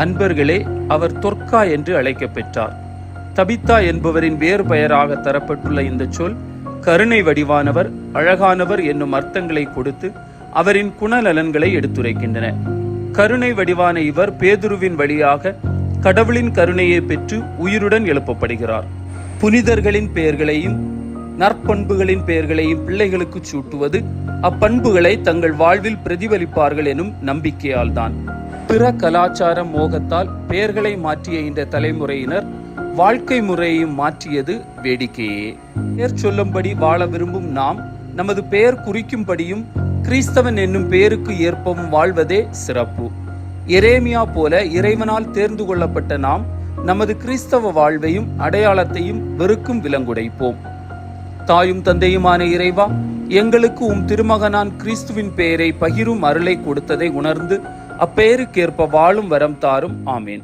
அன்பர்களே அவர் தொர்க்கா என்று அழைக்கப்பெற்றார் தபித்தா என்பவரின் வேறு பெயராக தரப்பட்டுள்ள இந்த சொல் கருணை வடிவானவர் அழகானவர் என்னும் அர்த்தங்களை கொடுத்து அவரின் குணநலன்களை எடுத்துரைக்கின்றன. கருணை வடிவான இவர் பேதுருவின் வழியாக கடவுளின் கருணையை பெற்று உயிருடன் எழுப்பப்படுகிறார். புனிதர்களின் பெயர்களையும் நற்பண்புகளின் பெயர்களையும் பிள்ளைகளுக்கு சூட்டுவது அப்பண்புகளை தங்கள் வாழ்வில் பிரதிபலிப்பார்கள் எனும் நம்பிக்கையால்தான். பிற கலாச்சார மோகத்தால் பெயர்களை மாற்றிய இந்த தலைமுறையினர் வாழ்க்கை முறையையும் மாற்றியது வேடிக்கையே. பெயர் சொல்லும்படி வாழ விரும்பும் நாம் நமது பெயர் குறிக்கும்படியும் கிறிஸ்தவன் என்னும் பெயருக்கு ஏற்பவும் வாழ்வதே சிறப்பு. எரேமியா போல இறைவனால் தேர்ந்து கொள்ளப்பட்ட நாம் நமது கிறிஸ்தவ வாழ்வையும் அடையாளத்தையும் வெறுக்கும் விலங்குடைப்போம். தாயும் தந்தையுமான இறைவா எங்களுக்கு உம் திருமகனான் கிறிஸ்துவின் பெயரை பகிரும் அருளை கொடுத்ததை உணர்ந்து அப்பெயருக்கேற்ப வாழும் வரம் தாரும். ஆமேன்.